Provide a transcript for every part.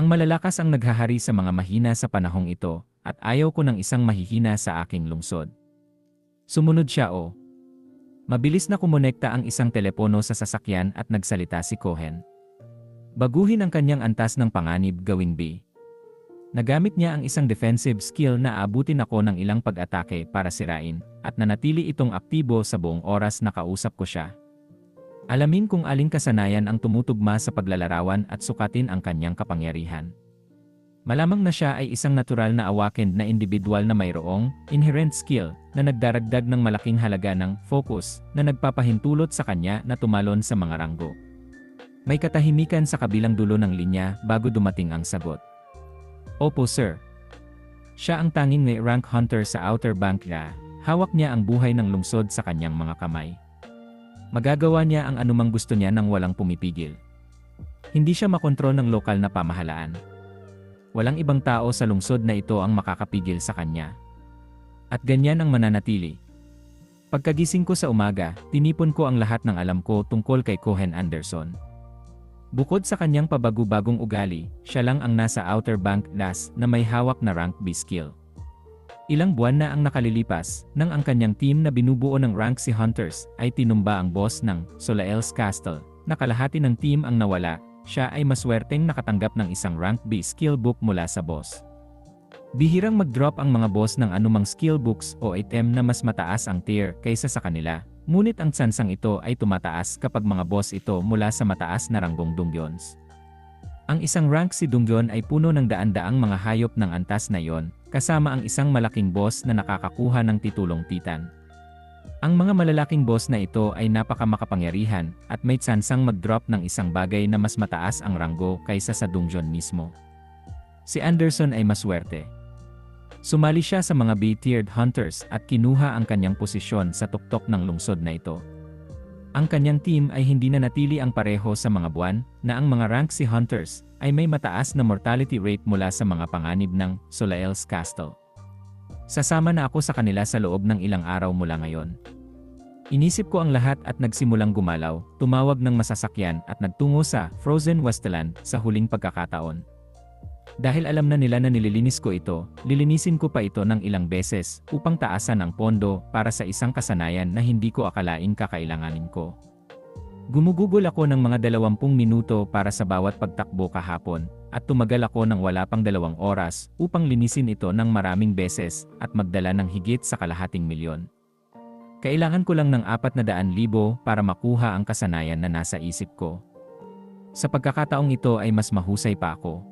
Ang malalakas ang naghahari sa mga mahina sa panahong ito, at ayaw ko ng isang mahihina sa aking lungsod. Sumunod siya o. Mabilis na kumonekta ang isang telepono sa sasakyan at nagsalita si Cohen. Baguhin ang kanyang antas ng panganib gawing B. Nagamit niya ang isang defensive skill na aabutin ako ng ilang pag-atake para sirain, at nanatili itong aktibo sa buong oras na kausap ko siya. Alamin kung aling kasanayan ang tumutugma sa paglalarawan at sukatin ang kanyang kapangyarihan. Malamang na siya ay isang natural na awakened na individual na mayroong inherent skill na nagdaragdag ng malaking halaga ng focus na nagpapahintulot sa kanya na tumalon sa mga ranggo. May katahimikan sa kabilang dulo ng linya bago dumating ang sagot. Opo sir. Siya ang tanging may rank hunter sa Outer Bank na hawak niya ang buhay ng lungsod sa kanyang mga kamay. Magagawa niya ang anumang gusto niya nang walang pumipigil. Hindi siya makontrol ng lokal na pamahalaan. Walang ibang tao sa lungsod na ito ang makakapigil sa kanya. At ganyan ang mananatili. Pagkagising ko sa umaga, tinipon ko ang lahat ng alam ko tungkol kay Cohen Anderson. Bukod sa kanyang pabago-bagong ugali, siya lang ang nasa Outer Bank LAS na may hawak na rank B skill. Ilang buwan na ang nakalilipas nang ang kanyang team na binubuo ng rank C Hunters ay tinumba ang boss ng Solael's Castle. Nakalahati ng team ang nawala, siya ay maswerteng nakatanggap ng isang rank B skill book mula sa boss. Bihirang mag-drop ang mga boss ng anumang skill books o item na mas mataas ang tier kaysa sa kanila, Ngunit ang tsansang ito ay tumataas kapag mga boss ito mula sa mataas na ranggong dungyons. Ang isang rank si Dungyon ay puno ng daan-daang mga hayop ng antas na iyon, kasama ang isang malaking boss na nakakakuha ng titulong titan. Ang mga malalaking boss na ito ay napakamakapangyarihan at may tsansang mag-drop ng isang bagay na mas mataas ang ranggo kaysa sa Dungyon mismo. Si Anderson ay maswerte. Sumali siya sa mga B-tiered hunters at kinuha ang kanyang posisyon sa tuktok ng lungsod na ito. Ang kanyang team ay hindi na natili ang pareho sa mga buwan na ang mga rank si hunters ay may mataas na mortality rate mula sa mga panganib ng Solael's Castle. Sasama na ako sa kanila sa loob ng ilang araw mula ngayon. Inisip ko ang lahat at nagsimulang gumalaw, tumawag ng masasakyan at nagtungo sa Frozen Westland sa huling pagkakataon. Dahil alam na nila na nililinis ko ito, lilinisin ko pa ito ng ilang beses upang taasan ang pondo para sa isang kasanayan na hindi ko akalaing kakailanganin ko. Gumugugol ako ng mga dalawampung minuto para sa bawat pagtakbo kahapon at tumagal ako ng wala pang dalawang oras upang linisin ito ng maraming beses at magdala ng higit sa kalahating milyon. Kailangan ko lang ng apat na daan libo para makuha ang kasanayan na nasa isip ko. Sa pagkakataong ito ay mas mahusay pa ako.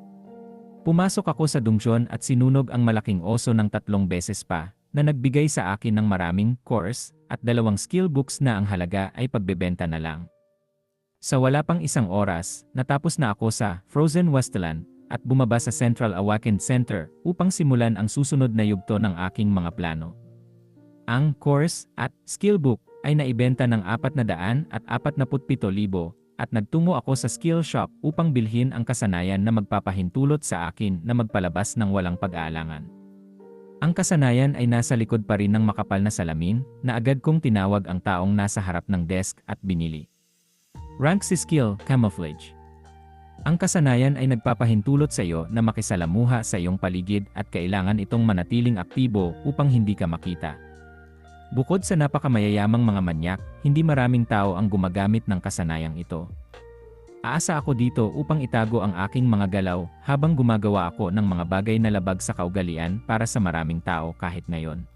Pumasok ako sa dungsyon at sinunog ang malaking oso ng tatlong beses pa, na nagbigay sa akin ng maraming course at dalawang skill books na ang halaga ay pagbebenta na lang. Sa wala pang isang oras, natapos na ako sa Frozen Westland at bumaba sa Central Awakened Center upang simulan ang susunod na yugto ng aking mga plano. Ang course at skill book ay naibenta ng 400 at 47,000 at nagtungo ako sa skill shop upang bilhin ang kasanayan na magpapahintulot sa akin na magpalabas ng walang pag-aalangan. Ang kasanayan ay nasa likod pa rin ng makapal na salamin na agad kong tinawag ang taong nasa harap ng desk at binili. Rank si skill, camouflage. Ang kasanayan ay nagpapahintulot sa iyo na makisalamuha sa iyong paligid at kailangan itong manatiling aktibo upang hindi ka makita. Bukod sa napakamayayamang mga manyak, hindi maraming tao ang gumagamit ng kasanayang ito. Aasa ako dito upang itago ang aking mga galaw habang gumagawa ako ng mga bagay na labag sa kaugalian para sa maraming tao kahit ngayon.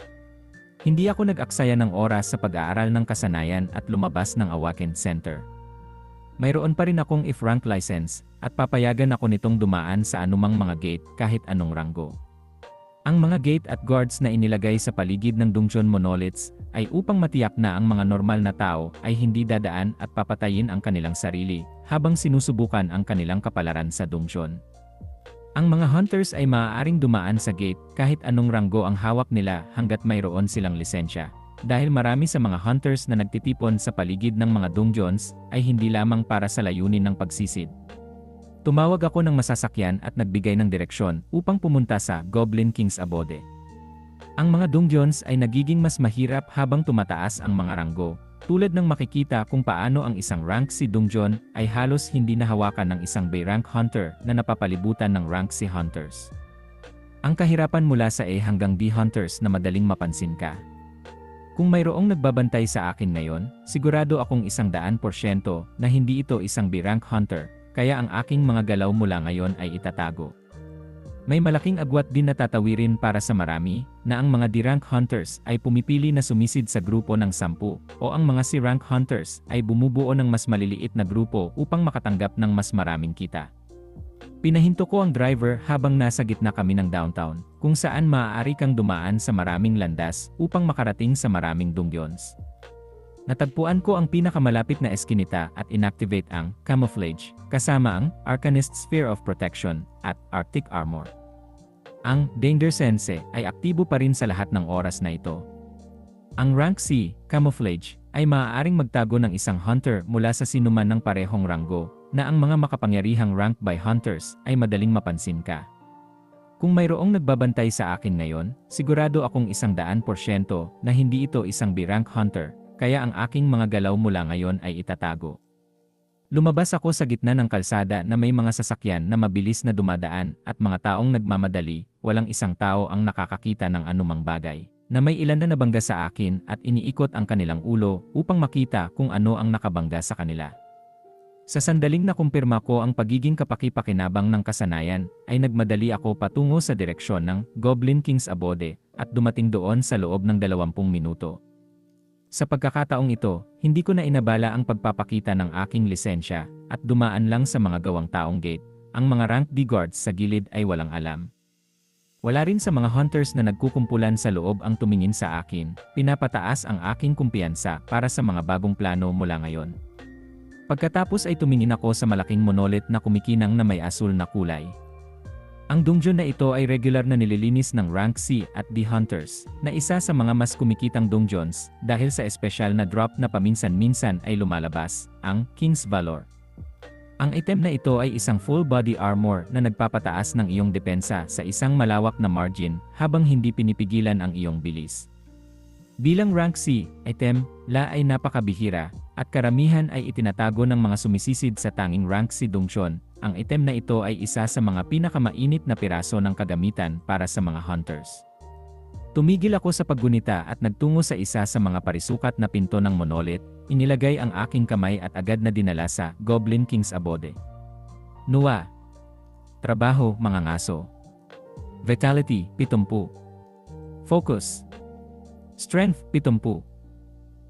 Hindi ako nag-aksaya ng oras sa pag-aaral ng kasanayan at lumabas ng Awakened Center. Mayroon pa rin akong if-rank license at papayagan ako nitong dumaan sa anumang mga gate kahit anong ranggo. Ang mga gate at guards na inilagay sa paligid ng Dungchon monoliths ay upang matiyak na ang mga normal na tao ay hindi dadaan at papatayin ang kanilang sarili habang sinusubukan ang kanilang kapalaran sa Dungchon. Ang mga hunters ay maaaring dumaan sa gate kahit anong ranggo ang hawak nila hanggat mayroon silang lisensya. Dahil marami sa mga hunters na nagtitipon sa paligid ng mga dungeons ay hindi lamang para sa layunin ng pagsisid, Tumawag ako ng masasakyan at nagbigay ng direksyon upang pumunta sa Goblin King's Abode. Ang mga dungeons ay nagiging mas mahirap habang tumataas ang mga ranggo, tulad ng makikita kung paano ang isang rank si Dungjon ay halos hindi nahawakan ng isang bay rank hunter na napapalibutan ng rank si hunters. Ang kahirapan mula sa A hanggang D hunters na madaling mapansin ka. Kung mayroong nagbabantay sa akin ngayon, sigurado akong isang daan porsyento na hindi ito isang B-rank hunter, kaya ang aking mga galaw mula ngayon ay itatago. May malaking agwat din na tatawirin para sa marami, na ang mga D-rank hunters ay pumipili na sumisid sa grupo ng sampu, o ang mga C-rank hunters ay bumubuo ng mas maliliit na grupo upang makatanggap ng mas maraming kita. Pinahinto ko ang driver habang nasa gitna kami ng downtown, kung saan maaari kang dumaan sa maraming landas upang makarating sa maraming dungyons. Natagpuan ko ang pinakamalapit na eskinita at inactivate ang camouflage, kasama ang Arcanist Sphere of Protection at Arctic Armor. Ang Danger Sense ay aktibo pa rin sa lahat ng oras na ito. Ang Rank C, Camouflage, ay maaaring magtago ng isang hunter mula sa sinuman ng parehong ranggo na ang mga makapangyarihang rank by hunters ay madaling mapansin ka. Kung mayroong nagbabantay sa akin ngayon, sigurado akong isang daan porsyento na hindi ito isang B-rank hunter, kaya ang aking mga galaw mula ngayon ay itatago. Lumabas ako sa gitna ng kalsada na may mga sasakyan na mabilis na dumadaan at mga taong nagmamadali, walang isang tao ang nakakakita ng anumang bagay na may ilan na nabangga sa akin at iniikot ang kanilang ulo upang makita kung ano ang nakabangga sa kanila. Sa sandaling nakumpirma ko ang pagiging kapaki-pakinabang ng kasanayan, ay nagmadali ako patungo sa direksyon ng Goblin King's Abode at dumating doon sa loob ng 20 minuto. Sa pagkakataong ito, hindi ko na inabala ang pagpapakita ng aking lisensya at dumaan lang sa mga gawang taong gate. Ang mga rank D guards sa gilid ay walang alam. Wala rin sa mga hunters na nagkukumpulan sa loob ang tumingin sa akin, pinapataas ang aking kumpiyansa para sa mga bagong plano mula ngayon. Pagkatapos ay tumingin ako sa malaking monolith na kumikinang na may asul na kulay. Ang dungeon na ito ay regular na nililinis ng Rank C at D Hunters, na isa sa mga mas kumikitang dungeons dahil sa espesyal na drop na paminsan-minsan ay lumalabas, ang King's Valor. Ang item na ito ay isang full body armor na nagpapataas ng iyong depensa sa isang malawak na margin habang hindi pinipigilan ang iyong bilis. Bilang rank C, item, la ay napakabihira, at karamihan ay itinatago ng mga sumisisid sa tanging rank C Dungshon. Ang item na ito ay isa sa mga pinakamainit na piraso ng kagamitan para sa mga hunters. Tumigil ako sa paggunita at nagtungo sa isa sa mga parisukat na pinto ng monolith, inilagay ang aking kamay at agad na dinala sa Goblin King's Abode. Nuwa. Trabaho, mga ngaso. Vitality, 70. Focus, Strength 70.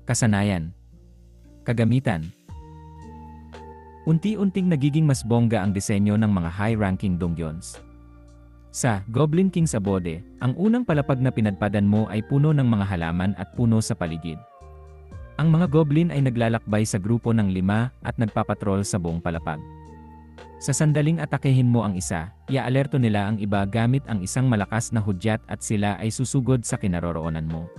Kasanayan. Kagamitan. Unti-unting nagiging mas bongga ang disenyo ng mga high-ranking dungeons. Sa Goblin King's Abode, ang unang palapag na pinadpadan mo ay puno ng mga halaman at puno sa paligid. Ang mga goblin ay naglalakbay sa grupo ng lima at nagpapatrol sa buong palapag. Sa sandaling atakehin mo ang isa, iaalerto nila ang iba gamit ang isang malakas na hudyat at sila ay susugod sa kinaroroonan mo.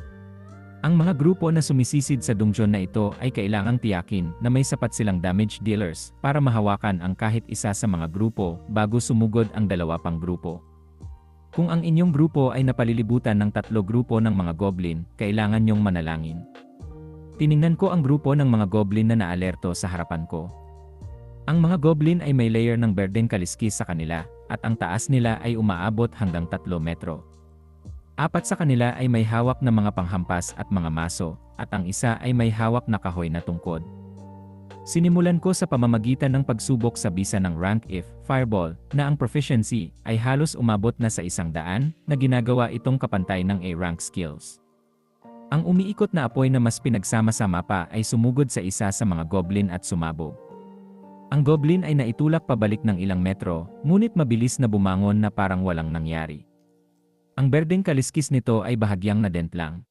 Ang mga grupo na sumisisid sa dungeon na ito ay kailangang tiyakin na may sapat silang damage dealers para mahawakan ang kahit isa sa mga grupo bago sumugod ang dalawa pang grupo. Kung ang inyong grupo ay napalilibutan ng tatlo grupo ng mga goblin, kailangan nyong manalangin. Tiningnan ko ang grupo ng mga goblin na naalerto sa harapan ko. Ang mga goblin ay may layer ng berdeng kaliskis sa kanila, at ang taas nila ay umaabot hanggang 3 metro. Apat sa kanila ay may hawak na mga panghampas at mga maso, at ang isa ay may hawak na kahoy na tungkod. Sinimulan ko sa pamamagitan ng pagsubok sa bisa ng rank if, fireball, na ang proficiency ay halos umabot na sa isang daan na ginagawa itong kapantay ng A-rank skills. Ang umiikot na apoy na mas pinagsama-sama pa ay sumugod sa isa sa mga goblin at sumabog. Ang goblin ay naitulak pabalik ng ilang metro, ngunit mabilis na bumangon na parang walang nangyari. Ang berdeng kaliskis nito ay bahagyang nadent lang.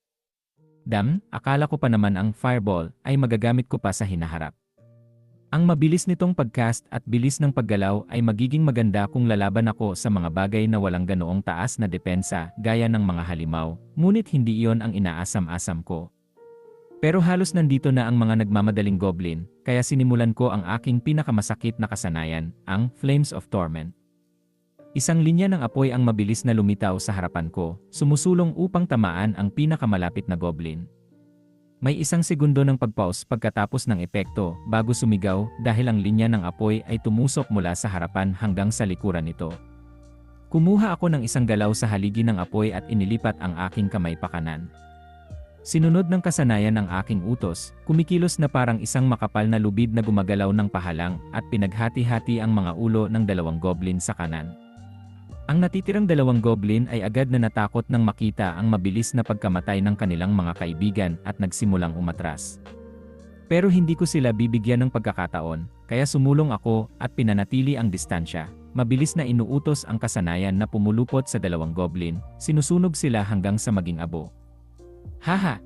Dam, akala ko pa naman ang fireball ay magagamit ko pa sa hinaharap. Ang mabilis nitong pagcast at bilis ng paggalaw ay magiging maganda kung lalaban ako sa mga bagay na walang ganoong taas na depensa gaya ng mga halimaw, ngunit hindi iyon ang inaasam-asam ko. Pero halos nandito na ang mga nagmamadaling goblin, kaya sinimulan ko ang aking pinakamasakit na kasanayan, ang Flames of Torment. Isang linya ng apoy ang mabilis na lumitaw sa harapan ko, sumusulong upang tamaan ang pinakamalapit na goblin. May isang segundo ng pagpause pagkatapos ng epekto bago sumigaw dahil ang linya ng apoy ay tumusok mula sa harapan hanggang sa likuran nito. Kumuha ako ng isang galaw sa haligi ng apoy at inilipat ang aking kamay pakanan. Sinunod ng kasanayan ang aking utos, kumikilos na parang isang makapal na lubid na gumagalaw ng pahalang at pinaghati-hati ang mga ulo ng dalawang goblin sa kanan. Ang natitirang dalawang goblin ay agad na natakot nang makita ang mabilis na pagkamatay ng kanilang mga kaibigan at nagsimulang umatras. Pero hindi ko sila bibigyan ng pagkakataon, kaya sumulong ako at pinanatili ang distansya. Mabilis na inuutos ang kasanayan na pumulupot sa dalawang goblin, sinusunog sila hanggang sa maging abo. Haha!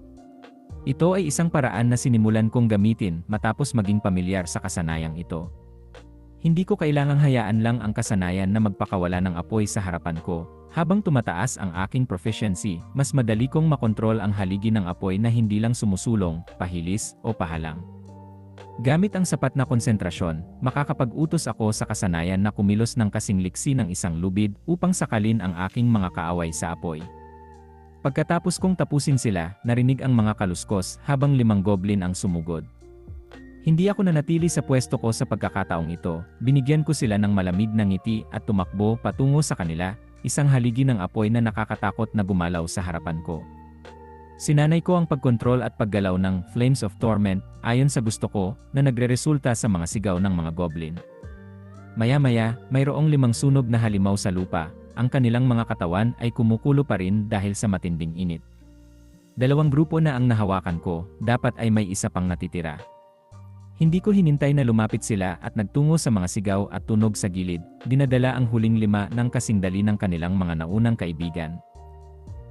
Ito ay isang paraan na sinimulan kong gamitin matapos maging pamilyar sa kasanayang ito. Hindi ko kailangang hayaan lang ang kasanayan na magpakawala ng apoy sa harapan ko. Habang tumataas ang aking proficiency, mas madali kong makontrol ang haligi ng apoy na hindi lang sumusulong, pahilis, o pahalang. Gamit ang sapat na konsentrasyon, makakapag-utos ako sa kasanayan na kumilos ng kasing liksi ng isang lubid upang sakalin ang aking mga kaaway sa apoy. Pagkatapos kong tapusin sila, narinig ang mga kaluskos habang limang goblin ang sumugod. Hindi ako nanatili sa pwesto ko sa pagkakataong ito, binigyan ko sila ng malamig na ngiti at tumakbo patungo sa kanila, isang haligi ng apoy na nakakatakot na gumalaw sa harapan ko. Sinanay ko ang pagkontrol at paggalaw ng Flames of Torment ayon sa gusto ko na nagreresulta sa mga sigaw ng mga goblin. Maya-maya, mayroong limang sunog na halimaw sa lupa, ang kanilang mga katawan ay kumukulo pa rin dahil sa matinding init. Dalawang grupo na ang nahawakan ko, dapat ay may isa pang natitira. Hindi ko hinintay na lumapit sila at nagtungo sa mga sigaw at tunog sa gilid, dinadala ang huling lima ng kasingdali ng kanilang mga naunang kaibigan.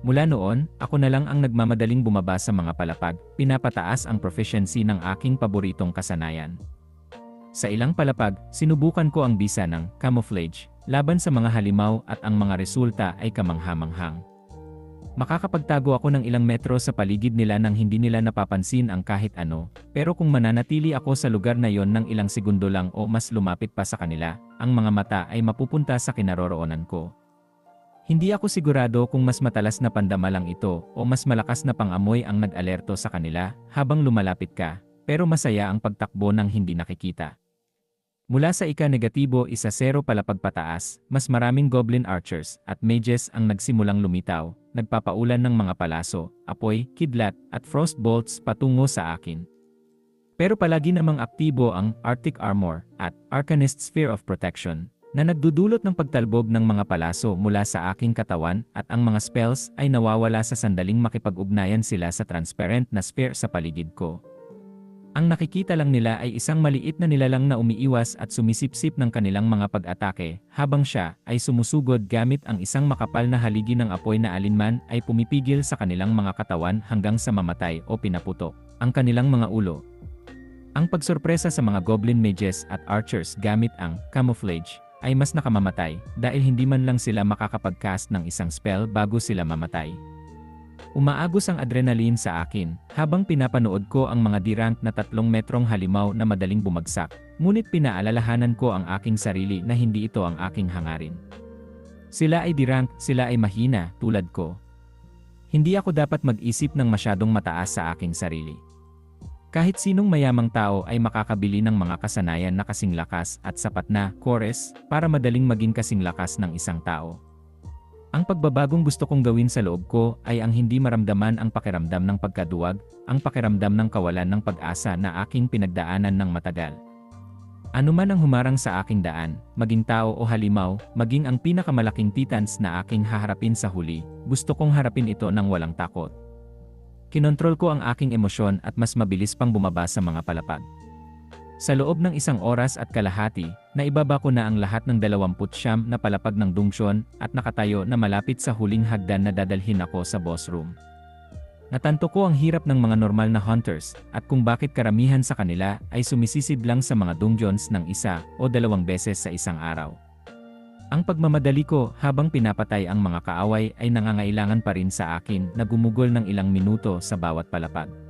Mula noon, ako na lang ang nagmamadaling bumaba sa mga palapag, pinapataas ang proficiency ng aking paboritong kasanayan. Sa ilang palapag, sinubukan ko ang bisa ng camouflage, laban sa mga halimaw at ang mga resulta ay kamanghamanghang. Makakapagtago ako ng ilang metro sa paligid nila nang hindi nila napapansin ang kahit ano, pero kung mananatili ako sa lugar na yon ng ilang segundo lang o mas lumapit pa sa kanila, ang mga mata ay mapupunta sa kinaroroonan ko. Hindi ako sigurado kung mas matalas na pandama lang ito o mas malakas na pangamoy ang nag-alerto sa kanila habang lumalapit ka, pero masaya ang pagtakbo ng hindi nakikita. Mula sa ika-negatibo isa zero palapag pataas, mas maraming goblin archers at mages ang nagsimulang lumitaw, nagpapaulan ng mga palaso, apoy, kidlat, at frost bolts patungo sa akin. Pero palagi namang aktibo ang Arctic Armor at Arcanist Sphere of Protection na nagdudulot ng pagtalbog ng mga palaso mula sa aking katawan at ang mga spells ay nawawala sa sandaling makipag-ugnayan sila sa transparent na sphere sa paligid ko. Ang nakikita lang nila ay isang maliit na nilalang na umiiwas at sumisipsip ng kanilang mga pag-atake, habang siya ay sumusugod gamit ang isang makapal na haligi ng apoy na alinman ay pumipigil sa kanilang mga katawan hanggang sa mamatay o pinaputok ang kanilang mga ulo. Ang pagsorpresa sa mga goblin mages at archers gamit ang camouflage ay mas nakamamatay dahil hindi man lang sila makakapag-cast ng isang spell bago sila mamatay. Umaagos ang adrenaline sa akin habang pinapanood ko ang mga dirant na tatlong metrong halimaw na madaling bumagsak, ngunit pinaalalahanan ko ang aking sarili na hindi ito ang aking hangarin. Sila ay dirant, sila ay mahina, tulad ko. Hindi ako dapat mag-isip ng masyadong mataas sa aking sarili. Kahit sinong mayamang tao ay makakabili ng mga kasanayan na kasing lakas at sapat na chorus para madaling maging kasing lakas ng isang tao. Ang pagbabagong gusto kong gawin sa loob ko ay ang hindi maramdaman ang pakiramdam ng pagkaduwag, ang pakiramdam ng kawalan ng pag-asa na aking pinagdaanan ng matagal. Ano man ang humarang sa aking daan, maging tao o halimaw, maging ang pinakamalaking titans na aking haharapin sa huli, gusto kong harapin ito ng walang takot. Kinontrol ko ang aking emosyon at mas mabilis pang bumaba sa mga palapag. Sa loob ng isang oras at kalahati, naibaba ko na ang lahat ng 29 na palapag ng dungsyon at nakatayo na malapit sa huling hagdan na dadalhin ako sa boss room. Natanto ko ang hirap ng mga normal na hunters at kung bakit karamihan sa kanila ay sumisisid lang sa mga dungeons ng isa o dalawang beses sa isang araw. Ang pagmamadali ko habang pinapatay ang mga kaaway ay nangangailangan pa rin sa akin na gumugol ng ilang minuto sa bawat palapag.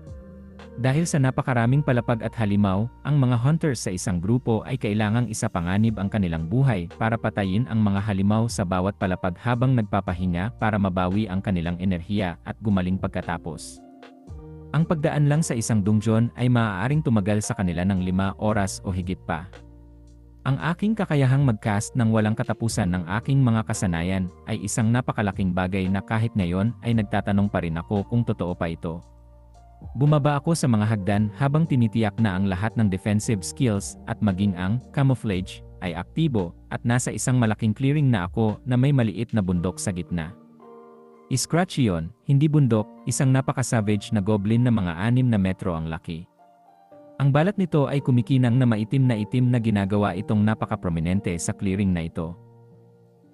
Dahil sa napakaraming palapag at halimaw, ang mga hunters sa isang grupo ay kailangang isapanganib ang kanilang buhay para patayin ang mga halimaw sa bawat palapag habang nagpapahinga para mabawi ang kanilang enerhiya at gumaling pagkatapos. Ang pagdaan lang sa isang dungeon ay maaaring tumagal sa kanila ng lima oras o higit pa. Ang aking kakayahang mag-cast ng walang katapusan ng aking mga kasanayan ay isang napakalaking bagay na kahit ngayon ay nagtatanong pa rin ako kung totoo pa ito. Bumaba ako sa mga hagdan habang tinitiyak na ang lahat ng defensive skills at maging ang camouflage ay aktibo at nasa isang malaking clearing na ako na may maliit na bundok sa gitna. Scratch yun, hindi bundok, isang napaka-savage na goblin na mga anim na metro ang laki. Ang balat nito ay kumikinang na maitim na itim na ginagawa itong napaka-prominente sa clearing na ito.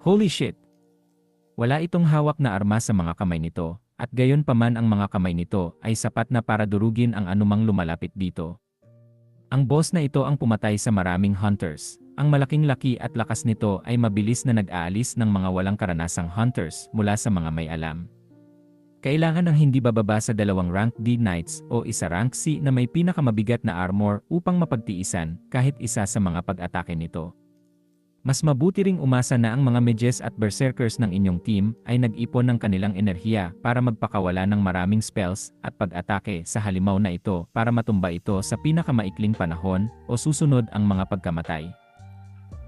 Holy shit! Wala itong hawak na arma sa mga kamay nito, at gayon pa man ang mga kamay nito ay sapat na para durugin ang anumang lumalapit dito. Ang boss na ito ang pumatay sa maraming hunters. Ang malaking laki at lakas nito ay mabilis na nag-aalis ng mga walang karanasang hunters mula sa mga may alam. Kailangan ng hindi bababa sa dalawang rank D Knights o isa rank C na may pinakamabigat na armor upang mapagtiisan kahit isa sa mga pag-atake nito. Mas mabuti ring umasa na ang mga mages at berserkers ng inyong team ay nag-ipon ng kanilang enerhiya para magpakawala ng maraming spells at pag-atake sa halimaw na ito para matumba ito sa pinakamaikling panahon o susunod ang mga pagkamatay.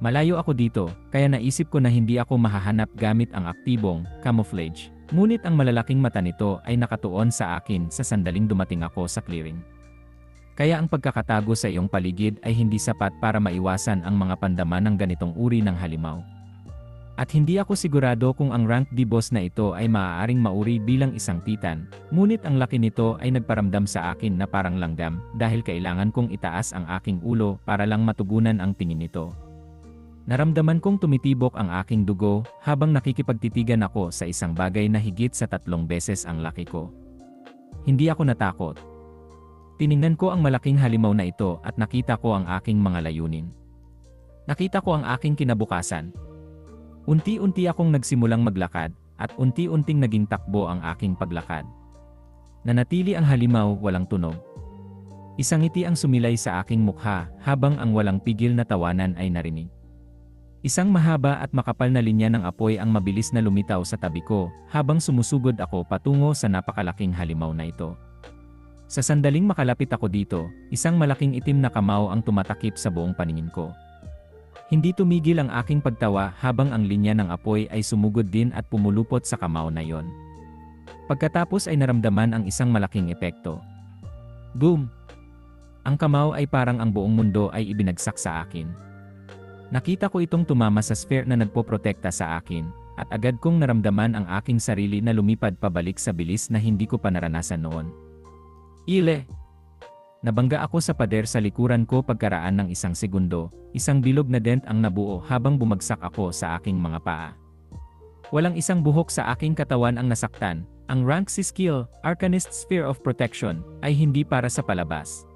Malayo ako dito, kaya naisip ko na hindi ako mahahanap gamit ang aktibong camouflage. Ngunit ang malalaking mata nito ay nakatuon sa akin sa sandaling dumating ako sa clearing. Kaya ang pagkakatago sa iyong paligid ay hindi sapat para maiwasan ang mga pandaman ng ganitong uri ng halimaw. At hindi ako sigurado kung ang rank D boss na ito ay maaaring mauri bilang isang titan, ngunit ang laki nito ay nagparamdam sa akin na parang langgam dahil kailangan kong itaas ang aking ulo para lang matugunan ang tingin nito. Naramdaman kong tumitibok ang aking dugo habang nakikipagtitigan ako sa isang bagay na higit sa tatlong beses ang laki ko. Hindi ako natakot. Tiningnan ko ang malaking halimaw na ito at nakita ko ang aking mga layunin. Nakita ko ang aking kinabukasan. Unti-unti akong nagsimulang maglakad at unti-unting naging takbo ang aking paglakad. Nanatili ang halimaw walang tunog. Isang ngiti ang sumilay sa aking mukha habang ang walang pigil na tawanan ay narinig. Isang mahaba at makapal na linya ng apoy ang mabilis na lumitaw sa tabi ko habang sumusugod ako patungo sa napakalaking halimaw na ito. Sa sandaling makalapit ako dito, isang malaking itim na kamao ang tumatakip sa buong paningin ko. Hindi tumigil ang aking pagtawa habang ang linya ng apoy ay sumugod din at pumulupot sa kamao na yon. Pagkatapos ay naramdaman ang isang malaking epekto. Boom! Ang kamao ay parang ang buong mundo ay ibinagsak sa akin. Nakita ko itong tumama sa sphere na nagpoprotekta sa akin, at agad kong naramdaman ang aking sarili na lumipad pabalik sa bilis na hindi ko pa naranasan noon. Ile! Nabangga ako sa pader sa likuran ko pagkaraan ng isang segundo, isang bilog na dent ang nabuo habang bumagsak ako sa aking mga paa. Walang isang buhok sa aking katawan ang nasaktan, ang rank si skill, Arcanist Sphere of Protection, ay hindi para sa palabas.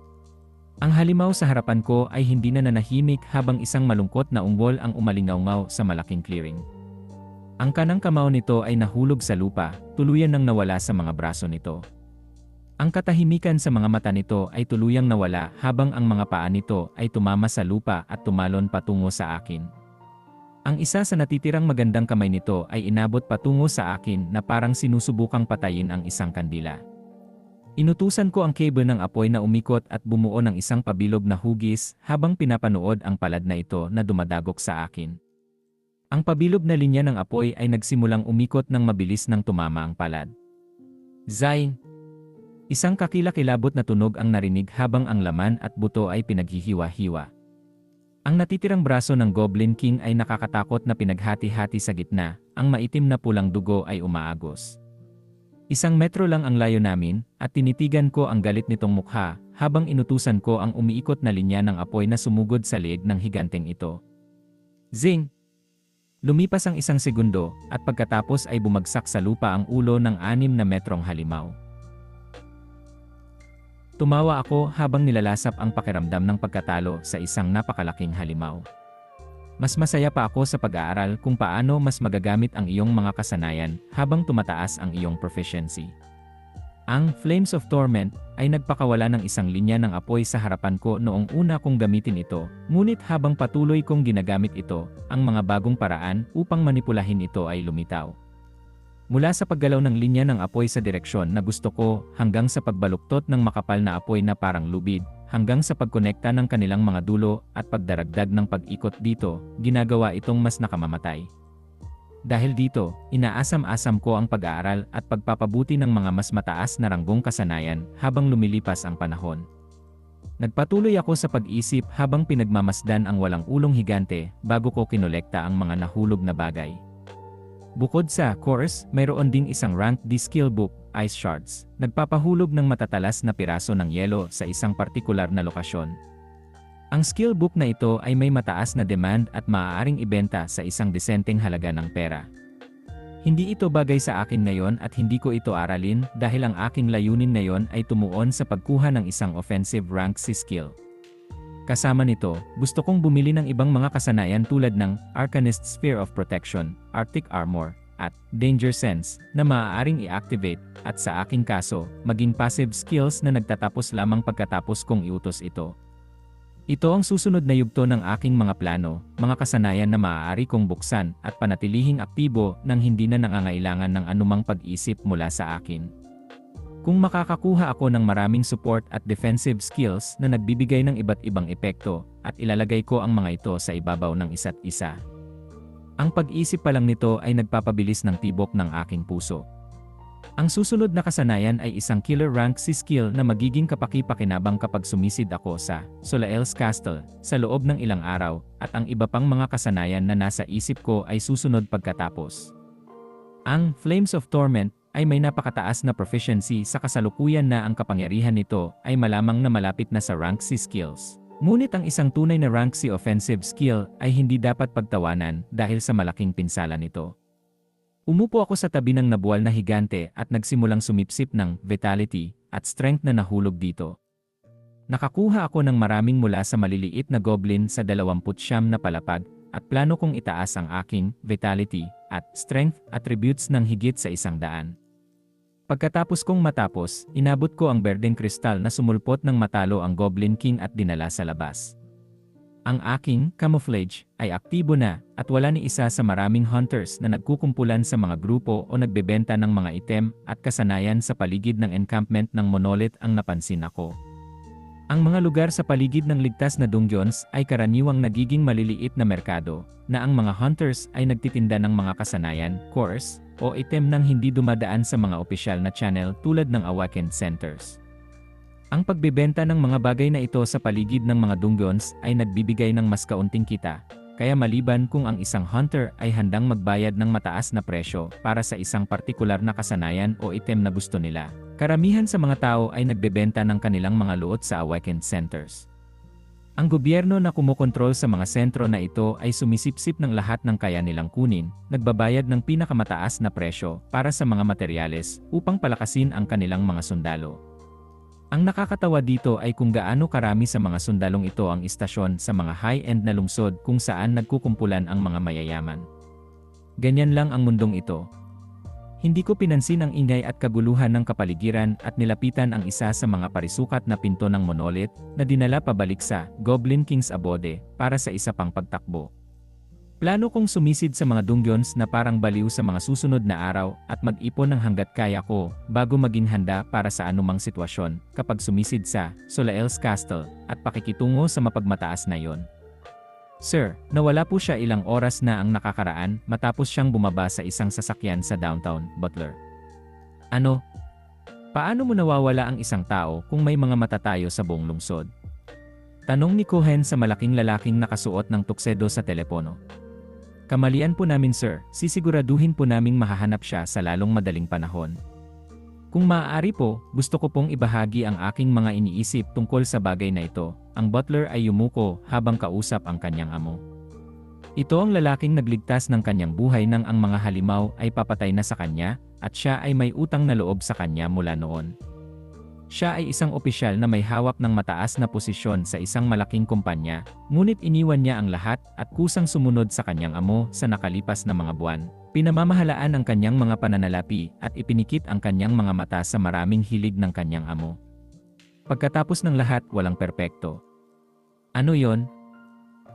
Ang halimaw sa harapan ko ay hindi na nanahimik habang isang malungkot na ungol ang umalingaw sa malaking clearing. Ang kanang kamao nito ay nahulog sa lupa, tuluyan nang nawala sa mga braso nito. Ang katahimikan sa mga mata nito ay tuluyang nawala habang ang mga paa nito ay tumama sa lupa at tumalon patungo sa akin. Ang isa sa natitirang magandang kamay nito ay inabot patungo sa akin na parang sinusubukang patayin ang isang kandila. Inutusan ko ang cable ng apoy na umikot at bumuo ng isang pabilog na hugis habang pinapanood ang palad na ito na dumadagok sa akin. Ang pabilog na linya ng apoy ay nagsimulang umikot ng mabilis nang tumama ang palad. Zain! Isang kakilakilabot na tunog ang narinig habang ang laman at buto ay pinaghihiwa-hiwa. Ang natitirang braso ng Goblin King ay nakakatakot na pinaghati-hati sa gitna, ang maitim na pulang dugo ay umaagos. Isang metro lang ang layo namin, at tinitigan ko ang galit nitong mukha, habang inutusan ko ang umiikot na linya ng apoy na sumugod sa leeg ng higanteng ito. Zing! Lumipas ang isang segundo, at pagkatapos ay bumagsak sa lupa ang ulo ng anim na metrong halimaw. Tumawa ako habang nilalasap ang pakiramdam ng pagkatalo sa isang napakalaking halimaw. Mas masaya pa ako sa pag-aaral kung paano mas magagamit ang iyong mga kasanayan habang tumataas ang iyong proficiency. Ang Flames of Torment ay nagpakawala ng isang linya ng apoy sa harapan ko noong una kong gamitin ito, ngunit habang patuloy kong ginagamit ito, ang mga bagong paraan upang manipulahin ito ay lumitaw. Mula sa paggalaw ng linya ng apoy sa direksyon na gusto ko, hanggang sa pagbaluktot ng makapal na apoy na parang lubid, hanggang sa pagkonekta ng kanilang mga dulo at pagdaragdag ng pag-ikot dito, ginagawa itong mas nakamamatay. Dahil dito, inaasam-asam ko ang pag-aaral at pagpapabuti ng mga mas mataas na ranggong kasanayan habang lumilipas ang panahon. Nagpatuloy ako sa pag-isip habang pinagmamasdan ang walang ulong higante bago ko kinolekta ang mga nahulog na bagay. Bukod sa course, mayroon ding isang rank D skill book, Ice Shards, nagpapahulog ng matatalas na piraso ng yelo sa isang partikular na lokasyon. Ang skill book na ito ay may mataas na demand at maaaring ibenta sa isang desenteng halaga ng pera. Hindi ito bagay sa akin ngayon at hindi ko ito aralin dahil ang aking layunin ngayon ay tumuon sa pagkuha ng isang offensive rank C skill. Kasama nito, gusto kong bumili ng ibang mga kasanayan tulad ng Arcanist Sphere of Protection, Arctic Armor, at Danger Sense na maaaring i-activate at sa aking kaso, maging passive skills na nagtatapos lamang pagkatapos kong iutos ito. Ito ang susunod na yugto ng aking mga plano, mga kasanayan na maaari kong buksan at panatilihing aktibo nang hindi na nangangailangan ng anumang pag-isip mula sa akin. Kung makakakuha ako ng maraming support at defensive skills na nagbibigay ng iba't ibang epekto, at ilalagay ko ang mga ito sa ibabaw ng isa't isa. Ang pag-isip pa lang nito ay nagpapabilis ng tibok ng aking puso. Ang susunod na kasanayan ay isang killer rank si skill na magiging kapaki-pakinabang kapag sumisid ako sa Solael's Castle sa loob ng ilang araw at ang iba pang mga kasanayan na nasa isip ko ay susunod pagkatapos. Ang Flames of Torment ay may napakataas na proficiency sa kasalukuyan na ang kapangyarihan nito ay malamang na malapit na sa rank C skills. Ngunit ang isang tunay na rank C offensive skill ay hindi dapat pagtawanan dahil sa malaking pinsala nito. Umupo ako sa tabi ng nabuwal na higante at nagsimulang sumipsip ng vitality at strength na nahulog dito. Nakakuha ako ng maraming mula sa maliliit na goblin sa 29 na palapag at plano kong itaas ang aking vitality at strength attributes ng higit sa isang daan. Pagkatapos kong matapos, inabot ko ang Berden Crystal na sumulpot ng matalo ang Goblin King at dinala sa labas. Ang aking camouflage ay aktibo na at wala ni isa sa maraming hunters na nagkukumpulan sa mga grupo o nagbebenta ng mga item at kasanayan sa paligid ng encampment ng monolith ang napansin ako. Ang mga lugar sa paligid ng ligtas na dungeons ay karaniwang nagiging maliliit na merkado, na ang mga hunters ay nagtitinda ng mga kasanayan, course, o item nang hindi dumadaan sa mga opisyal na channel tulad ng awakened centers. Ang pagbebenta ng mga bagay na ito sa paligid ng mga dungeons ay nagbibigay ng mas kaunting kita, kaya maliban kung ang isang hunter ay handang magbayad ng mataas na presyo para sa isang partikular na kasanayan o item na gusto nila, karamihan sa mga tao ay nagbebenta ng kanilang mga luot sa awakened centers. Ang gobyerno na kumokontrol sa mga sentro na ito ay sumisipsip ng lahat ng kaya nilang kunin, nagbabayad ng pinakamataas na presyo para sa mga materyales upang palakasin ang kanilang mga sundalo. Ang nakakatawa dito ay kung gaano karami sa mga sundalong ito ang istasyon sa mga high-end na lungsod kung saan nagkukumpulan ang mga mayayaman. Ganyan lang ang mundong ito, hindi ko pinansin ang ingay at kaguluhan ng kapaligiran at nilapitan ang isa sa mga parisukat na pinto ng monolith na dinala pabalik sa Goblin King's Abode para sa isa pang pagtakbo. Plano kong sumisid sa mga dungeons na parang baliw sa mga susunod na araw at mag-ipon ng hanggat kaya ko bago maging handa para sa anumang sitwasyon kapag sumisid sa Solael's Castle at pakikitungo sa mapagmataas na yon. Sir, nawala po siya ilang oras na ang nakakaraan matapos siyang bumaba sa isang sasakyan sa downtown, Butler. Ano? Paano mo nawawala ang isang tao kung may mga matatayo sa buong lungsod? Tanong ni Cohen sa malaking lalaking nakasuot ng tuksedo sa telepono. Kamalian po namin sir, sisiguraduhin po naming mahahanap siya sa lalong madaling panahon. Kung maaari po, gusto ko pong ibahagi ang aking mga iniisip tungkol sa bagay na ito. Ang butler ay yumuko habang kausap ang kanyang amo. Ito ang lalaking nagligtas ng kanyang buhay nang ang mga halimaw ay papatay na sa kanya, at siya ay may utang na loob sa kanya mula noon. Siya ay isang opisyal na may hawak ng mataas na posisyon sa isang malaking kumpanya, ngunit iniwan niya ang lahat at kusang sumunod sa kanyang amo sa nakalipas na mga buwan. Pinamamahalaan ang kanyang mga pananalapi at ipinikit ang kanyang mga mata sa maraming hilig ng kanyang amo. Pagkatapos ng lahat, walang perpekto. Ano yon?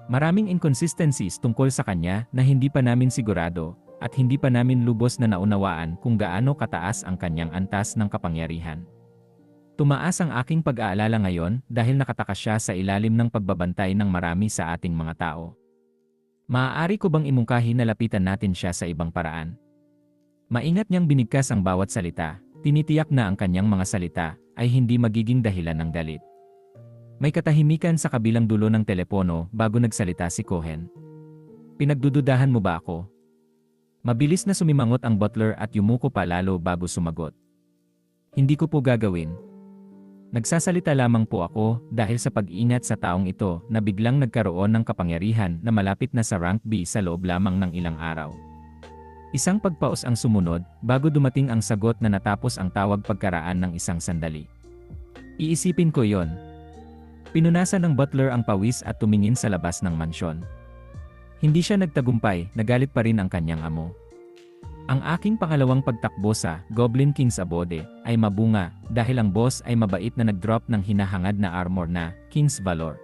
Maraming inconsistencies tungkol sa kanya na hindi pa namin sigurado, at hindi pa namin lubos na naunawaan kung gaano kataas ang kanyang antas ng kapangyarihan. Tumaas ang aking pag-aalala ngayon dahil nakatakas siya sa ilalim ng pagbabantay ng marami sa ating mga tao. Maaari ko bang imungkahi na lapitan natin siya sa ibang paraan? Maingat niyang binigkas ang bawat salita, tinitiyak na ang kanyang mga salita ay hindi magiging dahilan ng galit. May katahimikan sa kabilang dulo ng telepono bago nagsalita si Cohen. Pinagdududahan mo ba ako? Mabilis na sumimangot ang butler at yumuko pa lalo bago sumagot. Hindi ko po gagawin, Nagsasalita lamang po ako dahil sa pag-ingat sa taong ito na biglang nagkaroon ng kapangyarihan na malapit na sa rank B sa loob lamang ng ilang araw. Isang pagpaos ang sumunod bago dumating ang sagot na natapos ang tawag pagkaraan ng isang sandali. Iisipin ko yon. Pinunasan ng butler ang pawis at tumingin sa labas ng mansyon. Hindi siya nagtagumpay, nagalit pa rin ang kanyang amo. Ang aking pangalawang pagtakbo sa Goblin King's Abode ay mabunga dahil ang boss ay mabait na nag-drop ng hinahangad na armor na King's Valor.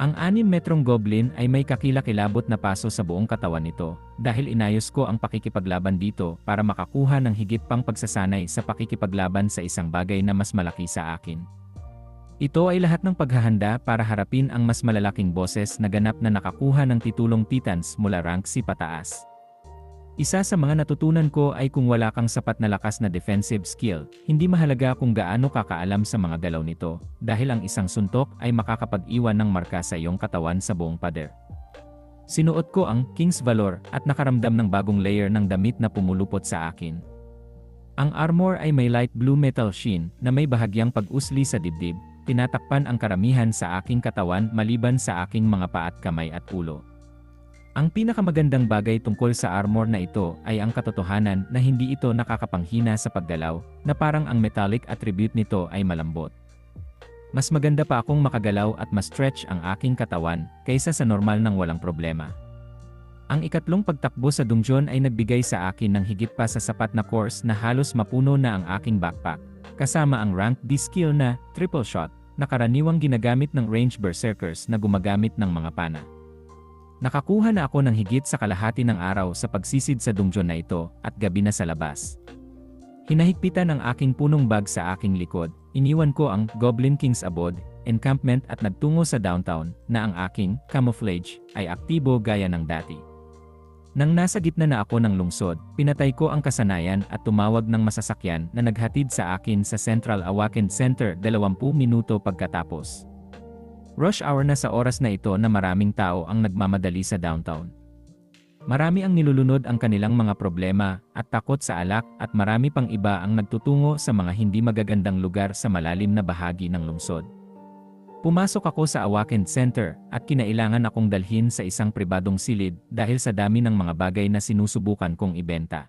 Ang anim metrong goblin ay may kakilakilabot na paso sa buong katawan nito dahil inayos ko ang pakikipaglaban dito para makakuha ng higit pang pagsasanay sa pakikipaglaban sa isang bagay na mas malaki sa akin. Ito ay lahat ng paghahanda para harapin ang mas malalaking bosses na ganap na nakakuha ng titulong Titans mula rank C pataas. Isa sa mga natutunan ko ay kung wala kang sapat na lakas na defensive skill, hindi mahalaga kung gaano kakaalam sa mga galaw nito, dahil ang isang suntok ay makakapag-iwan ng marka sa iyong katawan sa buong pader. Sinuot ko ang King's Valor at nakaramdam ng bagong layer ng damit na pumulupot sa akin. Ang armor ay may light blue metal sheen na may bahagyang pag-usli sa dibdib, tinatakpan ang karamihan sa aking katawan maliban sa aking mga paa at kamay at ulo. Ang pinakamagandang bagay tungkol sa armor na ito ay ang katotohanan na hindi ito nakakapanghina sa paggalaw, na parang ang metallic attribute nito ay malambot. Mas maganda pa akong makagalaw at ma-stretch ang aking katawan kaysa sa normal ng walang problema. Ang ikatlong pagtakbo sa dungeon ay nagbigay sa akin ng higit pa sa sapat na course na halos mapuno na ang aking backpack, kasama ang rank D skill na triple shot, na karaniwang ginagamit ng range berserkers na gumagamit ng mga pana. Nakakuha na ako ng higit sa kalahati ng araw sa pagsisid sa dungeon na ito at gabi na sa labas. Hinahigpitan ang aking punong bag sa aking likod, iniwan ko ang Goblin King's Abode, encampment at nagtungo sa downtown na ang aking camouflage ay aktibo gaya ng dati. Nang nasa gitna na ako ng lungsod, pinatay ko ang kasanayan at tumawag ng masasakyan na naghatid sa akin sa Central Awaken Center 20 minuto pagkatapos. Rush hour na sa oras na ito na maraming tao ang nagmamadali sa downtown. Marami ang nilulunod ang kanilang mga problema at takot sa alak at marami pang iba ang nagtutungo sa mga hindi magagandang lugar sa malalim na bahagi ng lungsod. Pumasok ako sa Awaken Center at kinailangan akong dalhin sa isang pribadong silid dahil sa dami ng mga bagay na sinusubukan kong ibenta.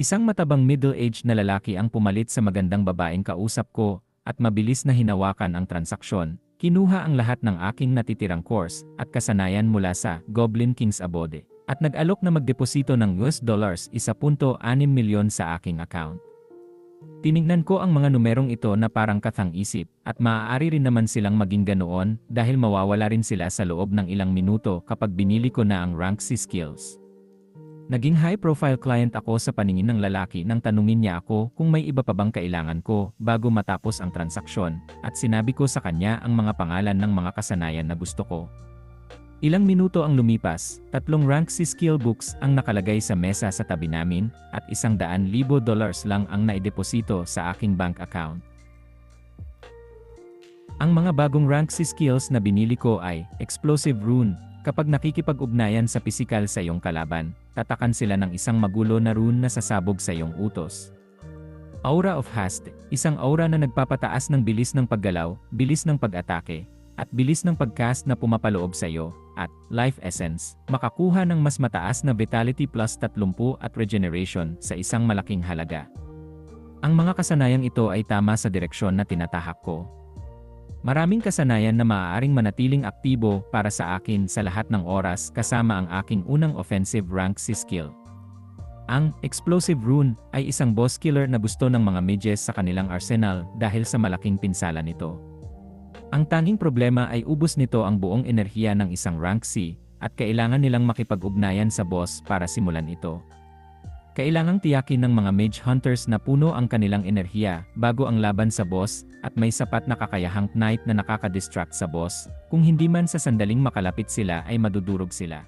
Isang matabang middle-aged na lalaki ang pumalit sa magandang babaeng kausap ko at mabilis na hinawakan ang transaksyon Kinuha ang lahat ng aking natitirang course at kasanayan mula sa Goblin King's Abode at nag-alok na magdeposito ng US dollars 1.6 milyon sa aking account. Tinignan ko ang mga numerong ito na parang kathang isip at maaari rin naman silang maging ganoon dahil mawawala rin sila sa loob ng ilang minuto kapag binili ko na ang rank C skills. Naging high-profile client ako sa paningin ng lalaki nang tanungin niya ako kung may iba pa bang kailangan ko bago matapos ang transaksyon at sinabi ko sa kanya ang mga pangalan ng mga kasanayan na gusto ko. Ilang minuto ang lumipas, tatlong rank C skill books ang nakalagay sa mesa sa tabi namin at isang daan libo dollars lang ang naideposito sa aking bank account. Ang mga bagong rank C skills na binili ko ay Explosive Rune, Kapag nakikipag-ugnayan sa pisikal sa iyong kalaban, tatakan sila ng isang magulo na rune na sasabog sa iyong utos. Aura of Haste, isang aura na nagpapataas ng bilis ng paggalaw, bilis ng pag-atake, at bilis ng pagcast na pumapaloob sa iyo, at Life Essence, makakuha ng mas mataas na Vitality plus 30 at Regeneration sa isang malaking halaga. Ang mga kasanayang ito ay tama sa direksyon na tinatahak ko, Maraming kasanayan na maaaring manatiling aktibo para sa akin sa lahat ng oras kasama ang aking unang offensive rank si skill. Ang Explosive Rune ay isang boss killer na gusto ng mga mages sa kanilang arsenal dahil sa malaking pinsala nito. Ang tanging problema ay ubos nito ang buong enerhiya ng isang rank C, at kailangan nilang makipag-ugnayan sa boss para simulan ito. Kailangang tiyakin ng mga mage hunters na puno ang kanilang enerhiya bago ang laban sa boss at may sapat na kakayahang knight na nakaka-distract sa boss, kung hindi man sa sandaling makalapit sila ay madudurog sila.